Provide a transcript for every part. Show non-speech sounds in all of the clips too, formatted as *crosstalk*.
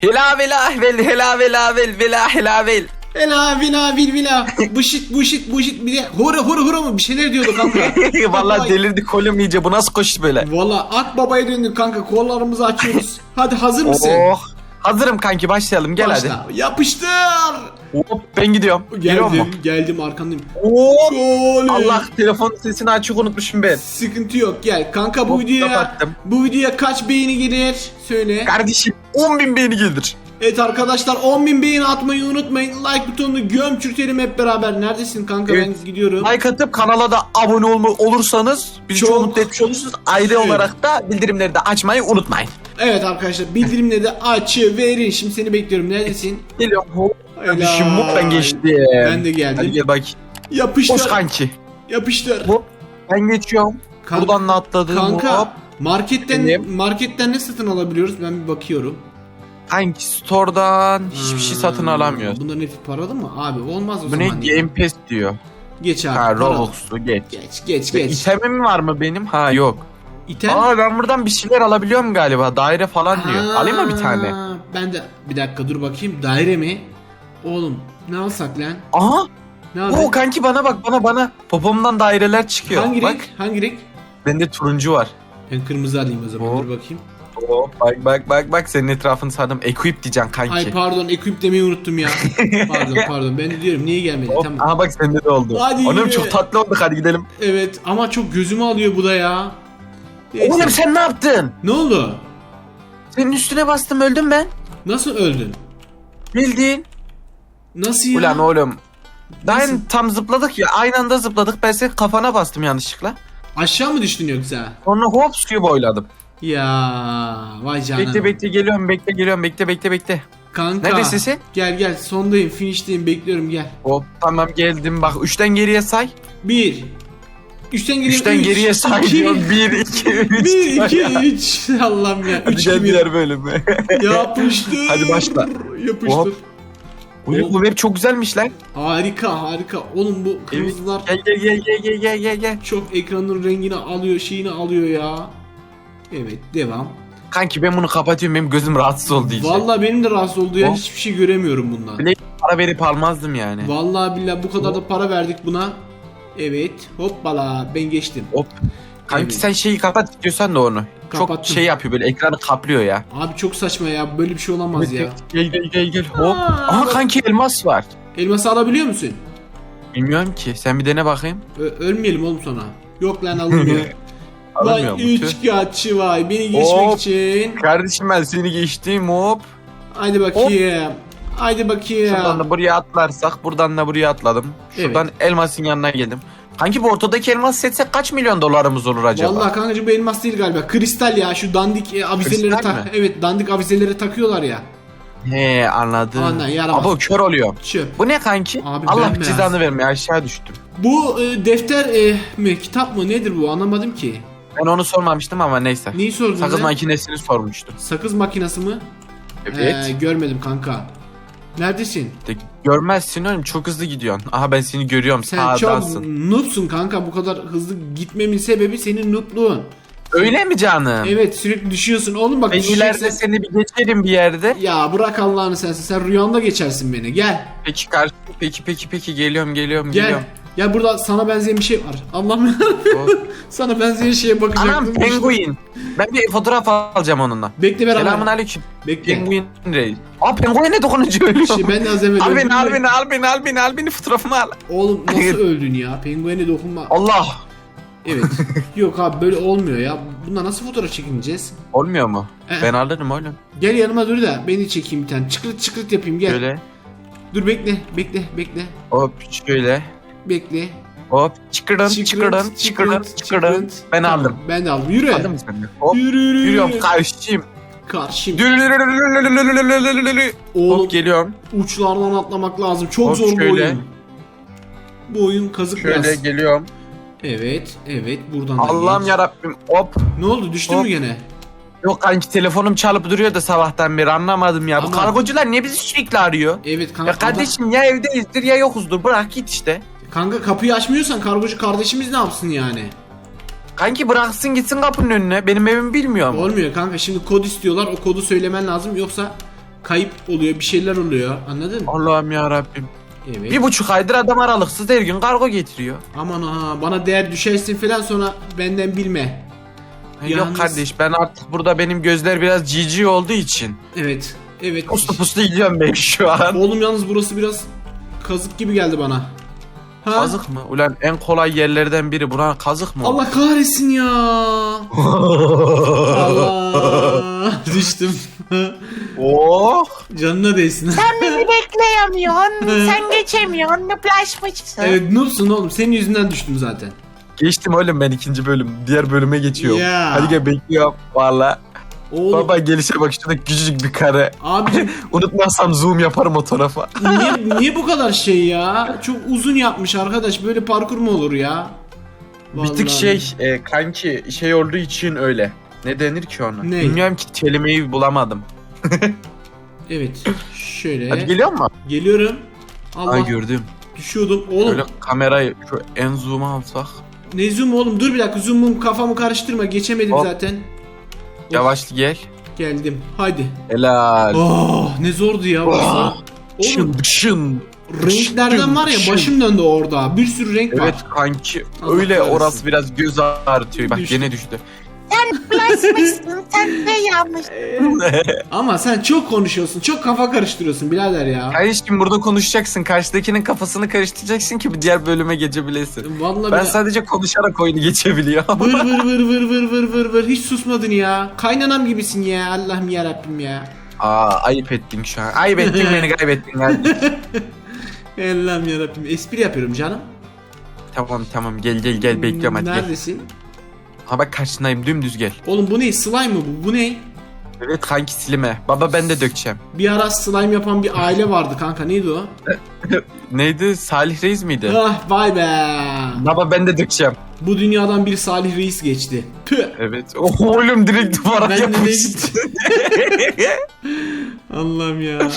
Hela vela vel hela vela vel vela hela vel. Ela vila vil vila. Buşit buşit buşit bir de hura hura hura mı bir şeyler diyordu kanka. *laughs* Vallahi delirdi kolum iyice bu nasıl koşu böyle? Valla ak babaya döndük kanka kollarımızı açıyoruz. Hadi hazır mısın? Oh. Hazırım kanki başlayalım gel hadi. Başla. Yapıştır. Hop ben gidiyorum. Geliyor mu? Geldim geldim arkandayım. Hop. Oley. Allah telefon sesini açık unutmuşum ben. Sıkıntı yok gel. Kanka bu Hop, videoya kapattım. bu videoya kaç beğeni gelir? Söyle. Kardeşim 10 bin beğeni gelir. Evet arkadaşlar 10.000 beğeni atmayı unutmayın. Like butonunu göm çürütelim hep beraber. Neredesin kanka Evet. ben gidiyorum. Like atıp kanala da abone olma olursanız bizi çok, Çok- mutlu etmiş olursunuz. Aile Evet. olarak da bildirimleri de açmayı unutmayın. Evet arkadaşlar bildirimleri de açı verin. Şimdi seni bekliyorum. Neredesin? Geliyorum. Hop. Kardeşim Helal. ben geçtim. Ben de geldim. Hadi gel bak. Yapıştır. Hoş kanki. Yapıştır. Hop. Ben geçiyorum. Kanka- Buradan da atladım. Kanka Hop. marketten Benim. marketten ne satın alabiliyoruz? Ben bir bakıyorum. Kanki store'dan hiçbir şey satın Hmm, alamıyoruz. Bunların hepsi paralı mı? Abi olmaz o Bu ne? zaman. ya. Game Pass diyor. Geç abi. Ha paralı. Robux'u geç. Geç geç geç. İtemim var mı benim? Ha yok. İtem. Aa ben buradan bir şeyler alabiliyorum galiba. Daire falan diyor. Aa, Alayım mı bir tane? Ben de bir dakika dur bakayım. Daire mi? Oğlum ne alsak lan? Aha. Ne Oo alayım? kanki bana bak bana bana. Popomdan daireler çıkıyor. Hangi bak. renk? Hangi renk? Bende turuncu var. Ben kırmızı alayım o zaman. Oo. Dur bakayım. Oo, bak bak bak bak senin etrafını sardım. Equip diyeceksin kanki. Ay pardon equip demeyi unuttum ya. *laughs* pardon pardon ben de diyorum niye gelmedi Hop, tamam. Aha bak sende de oldu. Hadi Oğlum yürü. çok tatlı olduk hadi gidelim. Evet ama çok gözümü alıyor bu da ya. Neyse. Oğlum sen ne yaptın? Ne oldu? Senin üstüne bastım öldüm ben. Nasıl öldün? Bildiğin. Nasıl ya? Ulan oğlum. Nasıl? tam zıpladık ya aynı anda zıpladık ben senin kafana bastım yanlışlıkla. Aşağı mı düştün yoksa? Sonra hop suyu boyladım. Ya vay canına. Bekle bekle geliyorum bekle geliyorum bekle bekle bekle. Kanka. Neredesin sen? Gel gel sondayım finishteyim bekliyorum gel. Hop tamam geldim bak 3'ten geriye say. Bir. Üçten geriye 3'ten üç, geriye say iki, diyorum. 1 2 3. Bir, iki, üç. *laughs* Allah'ım ya. Hadi Üç gel gibi. diğer bölümü. *laughs* Yapıştır. Hadi başla. Yapıştır. Hop. Oğlum bu web çok güzelmiş lan. Harika harika. Oğlum bu kırmızılar gel gel gel gel gel gel gel. çok ekranın rengini alıyor, şeyini alıyor ya. Evet, devam. Kanki ben bunu kapatıyorum benim gözüm rahatsız oldu iyice. Vallahi benim de rahatsız oldu ya. Hop. Hiçbir şey göremiyorum bundan. Bile para verip almazdım yani. Vallahi billahi bu kadar da para verdik buna. Evet. Hoppala ben geçtim. Hop. Kanki Evet. sen şeyi kapat istiyorsan da onu. Kapattım. Çok şey yapıyor böyle ekranı kaplıyor ya. Abi çok saçma ya. Böyle bir şey olamaz ya. Gel gel gel gel hop. Aha kanki elmas var. Elması alabiliyor musun? Bilmiyorum ki. Sen bir dene bakayım. Ö- ölmeyelim oğlum sonra. Yok lan alınmıyor. *laughs* Vay mu? Tüh. üç kağıtçı vay. Beni geçmek Hop. için. Kardeşim ben seni geçtim hop. Haydi bakayım. Bakayım. Şuradan da buraya atlarsak buradan da buraya atladım. Şuradan elmasın yanına geldim. Kanki bu ortadaki elmas setsek kaç milyon dolarımız olur acaba? Vallahi kankacığım bu elmas değil galiba. Kristal ya şu dandik e, avizeleri Kristal tak. mi? Evet dandik avizeleri takıyorlar ya. He anladım. Anla, yaramaz. Abo kör oluyor. Çöp. Bu ne kanki? Abi Allah bembeyaz. cezanı vermeye aşağı düştüm. Bu e, defter e, mi kitap mı nedir bu anlamadım ki. Ben onu sormamıştım ama neyse. Neyi sordun Sakız lan? makinesini sormuştum. Sakız makinesi mi? Evet. He, görmedim kanka. Neredesin? De, görmezsin oğlum çok hızlı gidiyorsun. Aha ben seni görüyorum Sen çok sağdansın. noobsun kanka. Bu kadar hızlı gitmemin sebebi senin noobluğun. Öyle mi canım? Evet sürekli düşüyorsun. Oğlum bak Ben ileride seni bir geçerim bir yerde. Ya bırak Allah'ını sensin. Sen rüyanda geçersin beni. Gel. Peki karşı peki peki peki geliyorum geliyorum Gel. geliyorum. Gel burada sana benzeyen bir şey var. Allah'ım *laughs* sana benzeyen şeye bakacaktım. Anam penguin. Ben bir fotoğraf alacağım onunla. Bekle beraber. Selamun aleyküm. Bekle. Penguin reis. Aa penguine dokununca ölüyor. Şey, ben de az evvel Al beni al ya. beni al beni al beni al beni fotoğrafımı al. Oğlum nasıl öldün ya? Penguene dokunma. Allah. Evet. Yok abi böyle olmuyor ya. Bunda nasıl fotoğraf çekineceğiz? Olmuyor mu? Ee. Ben alırım oğlum. Gel yanıma dur da beni çekeyim bir tane. Çıkırt çıkırt yapayım gel. Şöyle. Dur bekle bekle bekle. Hop şöyle. Bekle. Hop çıkırın çıkırın çıkırın çıkırın. Ben Tamam, aldım. Ben de aldım. Yürü. Aldın mı sen de? Hop. Yürü yürü. Yürüyorum karşıyım. Karşım. Oğlum Hop geliyorum. uçlardan atlamak lazım. Çok Hop, zor bu şöyle. oyun. Bu oyun kazık Şöyle biraz. geliyorum. Evet, evet buradan da Allah'ım geç. yarabbim. Hop. Ne oldu? Düştü mü gene? Yok kanki telefonum çalıp duruyor da sabahtan beri anlamadım ya. Bu Ama- kargocular niye bizi sürekli arıyor? Evet kanka. Ya kardeşim ya evdeyizdir ya yokuzdur bırak git işte. Kanka kapıyı açmıyorsan kargocu kardeşimiz ne yapsın yani? Kanki bıraksın gitsin kapının önüne. Benim evimi bilmiyor mu? Olmuyor kanka. Şimdi kod istiyorlar. O kodu söylemen lazım. Yoksa kayıp oluyor bir şeyler oluyor anladın mı? Allah'ım ya Rabbim. Evet. Bir buçuk aydır adam aralıksız her gün kargo getiriyor. Aman ha bana değer düşersin falan sonra benden bilme. Yalnız- Yok kardeş ben artık burada benim gözler biraz cici olduğu için. Evet. Evet. Puslu puslu gidiyorum ben şu an. Oğlum yalnız burası biraz kazık gibi geldi bana. Ha? Kazık mı? Ulan en kolay yerlerden biri. Buna kazık mı? Allah kahretsin ya. *laughs* Allah. Düştüm. oh. Canına değsin. Sen beni *laughs* bekleyemiyorsun. *laughs* sen geçemiyorsun. Nıplaşmışsın. evet noobsun oğlum. Senin yüzünden düştüm zaten. Geçtim oğlum ben ikinci bölüm. Diğer bölüme geçiyorum. Ya. Hadi gel bekliyorum. Valla. Oğlum. Baba gelişe bak şurada küçücük bir kare. Abicim *laughs* Unutmazsam zoom yaparım o tarafa. *laughs* niye, niye bu kadar şey ya? Çok uzun yapmış arkadaş. Böyle parkur mu olur ya? Bir tık Vallahi. şey e, kanki şey olduğu için öyle. Ne denir ki ona? Ne? Bilmiyorum ki kelimeyi bulamadım. *laughs* Evet. Şöyle. Hadi geliyor mu? Geliyorum. Allah. Ay gördüm. Düşüyordum. Oğlum Öyle kamerayı şu en zoom'a alsak. ne zoom oğlum? Dur bir dakika. Zoom'um kafamı karıştırma. Geçemedim Hop. zaten. Yavaş gel. Geldim. Hadi. Helal. Oh ne zordu ya burası. Oh. Oğlum Şın şın. renklerden var ya başım döndü orada. Bir sürü renk Evet var. kanki Allah öyle kahretsin. orası biraz göz ağrıtıyor. Bak Düştü. gene düştü. Nıplaşmışsın. sen de yanlış. *laughs* Ama sen çok konuşuyorsun. Çok kafa karıştırıyorsun birader ya. Kardeşim burada konuşacaksın. Karşıdakinin kafasını karıştıracaksın ki diğer bölüme geçebilesin. Vallahi Ben ben sadece konuşarak oyunu geçebiliyorum. Vır vır *laughs* vır vır vır vır vır vır hiç susmadın ya. Kaynanam gibisin ya. Allah'ım ya Rabbim ya. Aa ayıp ettin şu an. Ayıp ettin beni *laughs* kaybettin kardeşim. Allah'ım ya Rabbim. Espri yapıyorum canım. tamam tamam gel gel gel bekliyorum hadi gel. Neredesin? Ha bak karşındayım dümdüz gel. Oğlum bu ne? Slime mı bu? Bu ne? Evet kanki silime. Baba ben de dökeceğim. Bir ara slime yapan bir aile vardı kanka. Neydi o? *laughs* Neydi? Salih Reis miydi? Ah vay be. Baba ben de dökeceğim. Bu dünyadan bir Salih Reis geçti. Püh. Evet. Oh, *laughs* oğlum direkt duvara Ben de yapıştı. *laughs* Allah'ım ya.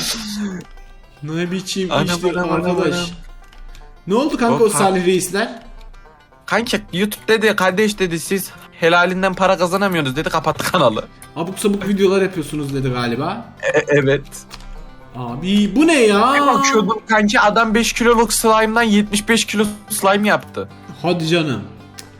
Ne biçim Anam, iştir anam, anam, arkadaş. anam. Ne oldu kanka o Hoppa. Salih Reisler? Kanki YouTube dedi kardeş dedi siz helalinden para kazanamıyorsunuz dedi kapattı kanalı. Abuk sabuk videolar yapıyorsunuz dedi galiba. E- evet. Abi bu ne ya? Bir bakıyordum kanki adam 5 kiloluk slime'dan 75 kilo slime yaptı. Hadi canım.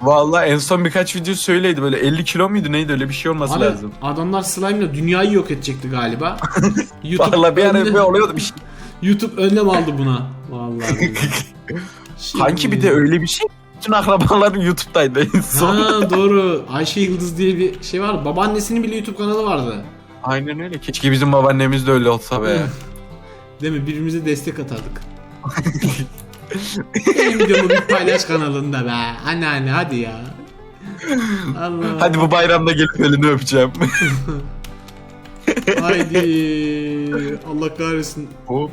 Vallahi en son birkaç video söyleydi böyle 50 kilo muydu neydi öyle bir şey olması Abi, lazım. adamlar slime'la dünyayı yok edecekti galiba. *laughs* YouTube Vallahi bir ara önlem- bir oluyordu bir şey. *laughs* YouTube önlem aldı buna. Vallahi. billahi. Şimdi- *laughs* Kanki bir de öyle bir şey. Bütün akrabalarım YouTube'daydı en *laughs* son. Ha doğru. Ayşe Yıldız diye bir şey var. Babaannesinin bile YouTube kanalı vardı. Aynen öyle. Keşke bizim babaannemiz de öyle olsa be. Değil mi? Birbirimize destek atardık. *laughs* Benim videomu bir paylaş kanalında be. Anneanne hadi ya. Allah. Hadi bu bayramda gelip elini öpeceğim. Haydi. *laughs* Allah kahretsin. Hop.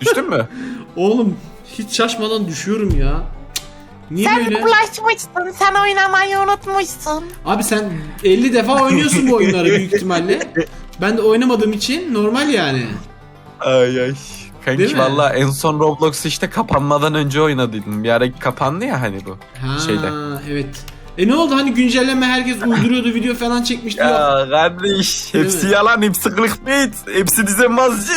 Düştün mü? Oğlum hiç şaşmadan düşüyorum ya. Niye Sen böyle? nıplaşmışsın. Sen oynamayı unutmuşsun. Abi sen 50 defa oynuyorsun bu oyunları büyük *laughs* ihtimalle. Ben de oynamadığım için normal yani. Ay ay. Değil Kanki mi? valla en son Roblox işte kapanmadan önce oynadıydım. Bir ara kapandı ya hani bu. Ha Şeyde. evet. E ne oldu hani güncelleme herkes uyduruyordu video falan çekmişti yok. Ya kardeş Değil hepsi mi? yalan hepsi clickbait hepsi düzenbazcı.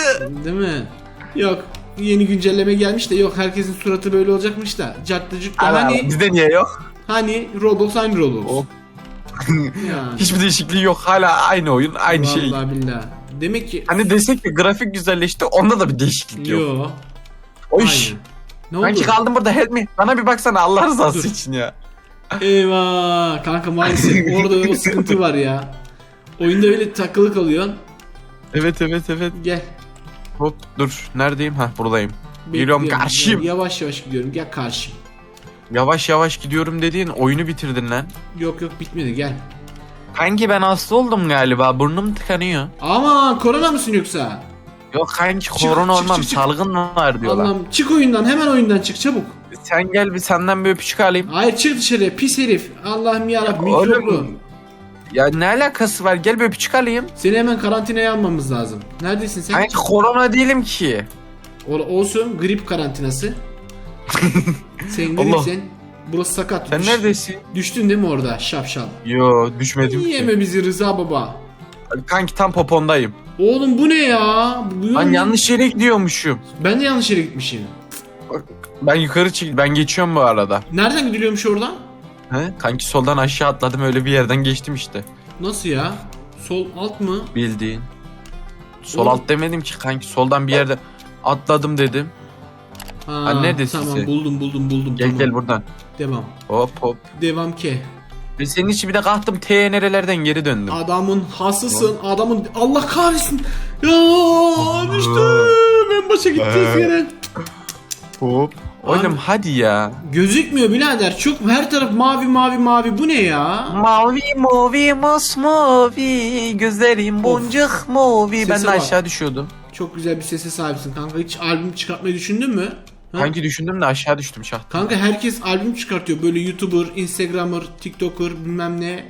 Değil mi? Yok. Yeni güncelleme gelmiş de yok herkesin suratı böyle olacakmış da. Carttı cırttı. Ana, Hani, bizde niye yok? hani Roblox aynı Roblox. Hop. Ya. *laughs* Hiçbir değişikliği yok hala aynı oyun aynı şey. Vallahi billahi. Demek ki Hani desek ki grafik güzelleşti onda da bir değişiklik yok. Yo. Aynı. Ne oldu? Kanki kaldım burada help me. Bana bir baksana Allah rızası Dur. için ya. Eyvah kanka maalesef *laughs* orada o sıkıntı var ya. Oyunda öyle takılı kalıyorsun. Evet evet evet. Gel. Hop dur neredeyim? Ha buradayım. Geliyorum Bekliyorum. karşıyım. Yavaş yavaş gidiyorum. Gel karşım. Yavaş yavaş gidiyorum dediğin oyunu bitirdin lan. Yok yok bitmedi gel. Kanki ben hasta oldum galiba burnum tıkanıyor. Aman korona mısın yoksa? Yok kanki Çık, korona çık, olmam çık, çık. salgın var diyorlar. Allah'ım çık oyundan hemen oyundan çık çabuk. Sen gel bir senden bir öpücük alayım. Hayır çık dışarıya pis herif. Allah'ım yarabbim mikroplu. Ya ne alakası var gel bir öpücük alayım. Seni hemen karantinaya almamız lazım. Neredesin sen? Kanki korona değilim ki. Ol- olsun grip karantinası. *laughs* sen Allah. Burası sakat. Sen Düş- neredesin? Düştün değil mi orada şapşal? Yo düşmedim ki. Yeme bizi Rıza baba. Kanki tam popondayım. Oğlum bu ne ya? Bu Ben yanlış yere gidiyormuşum. Ben de yanlış yere gitmişim. Ben yukarı çık ben geçiyorum bu arada. Nereden gidiliyormuş oradan? He? Kanki soldan aşağı atladım öyle bir yerden geçtim işte. Nasıl ya? Sol alt mı? Bildiğin. Sol Oğlum. alt demedim ki kanki soldan bir yerde atladım dedim. Ha, Ha, neredesin Tamam sen? buldum buldum buldum. Gel tamam. gel buradan. Devam. Hop hop. Devam ke. Ve senin için bir de kalktım T nerelerden geri döndüm. Adamın hasısın. Adamın Allah kahretsin. Ya düştüm. Ben başa gideceğiz yere. Hop. Oğlum hadi ya. Gözükmüyor birader. Çok her taraf mavi mavi mavi. Bu ne ya? Mavi mavi masmavi gözlerim boncuk mavi. Ben Sese de bak. aşağı düşüyordum. Çok güzel bir sese sahipsin kanka. Hiç albüm çıkartmayı düşündün mü? Ha? Kanki düşündüm de aşağı düştüm şah. Kanka herkes albüm çıkartıyor. Böyle YouTuber, Instagramer, TikToker bilmem ne.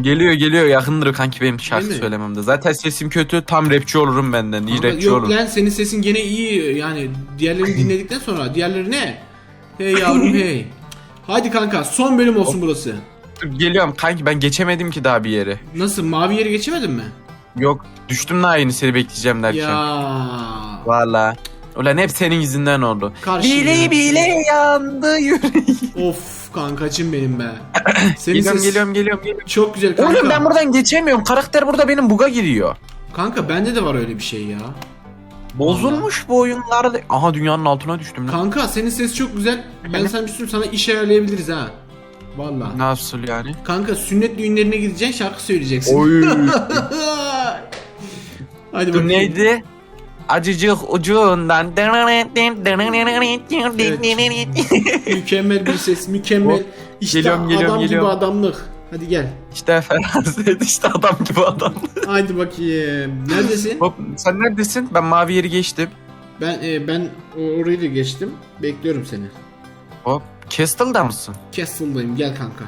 Geliyor geliyor yakındır kanki benim şarkı Değil mi? söylememde. Zaten sesim kötü tam rapçi olurum benden. İyi Kanka, rapçi yok olurum. lan senin sesin gene iyi yani diğerlerini *clears throat* dinledikten sonra diğerleri ne? Hey yavrum *clears throat* hey. Hadi kanka son bölüm olsun burası. Geliyorum kanki ben geçemedim ki daha bir yere. Nasıl mavi yere geçemedin mi? Yok düştüm daha yeni seni bekleyeceğim derken. Ya. Valla. Ulan hep senin yüzünden oldu. Karşım bile bile yandı yüreğim. Of kankacım benim be. *clears throat* Senin Geliyorum ses geliyorum geliyorum geliyorum. çok güzel kanka. Oğlum ben buradan geçemiyorum. Karakter burada benim buga giriyor. Kanka bende de var öyle bir şey ya. Bozulmuş bu oyunlarda. Aha dünyanın altına düştüm lan. Kanka senin ses çok güzel. Ben sana bir şey söyleyeyim, sana iş ayarlayabiliriz ha. Vallahi. Nasıl yani? Kanka sünnet düğünlerine gideceksin şarkı söyleyeceksin. Oy. *laughs* Hadi Dur bakayım. neydi? Acıcık ucundan. Mükemmel bir ses, mükemmel. İşte Geliyorum, geliyorum, adam geliyorum. gibi adamlık. Hadi gel. İşte Feraset *laughs* işte adam gibi adam. Haydi bakayım. Neredesin? Hop sen neredesin? Ben mavi yeri geçtim. Ben e, ben orayı da geçtim. Bekliyorum seni. Hop. Castle'da mısın? Castle'dayım. Gel kanka.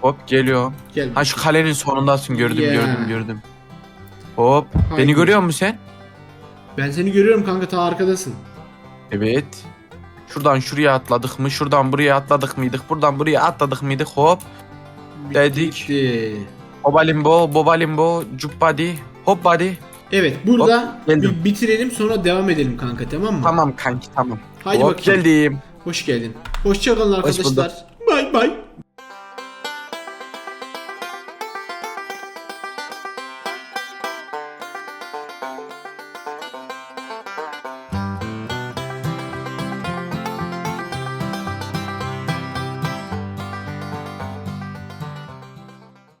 Hop geliyorum. Gel. Ha şu kalenin sonundasın gördüm Yeah. gördüm gördüm. Hop. Haydi. Beni görüyor musun sen? Ben seni görüyorum kanka ta arkadasın. Evet. Şuradan şuraya atladık mı? Şuradan buraya atladık mıydık? Buradan buraya atladık mıydık? Hop. Dedik. bitti. Obalimbo, bobalimbo, cubbadi, hop body. Evet burada Hop, geldim. bir bitirelim sonra devam edelim kanka tamam mı? Tamam kanki tamam. Haydi hop bakayım. geldim. Hoş geldin. Hoşçakalın Hoş bulduk. arkadaşlar. Bay bay.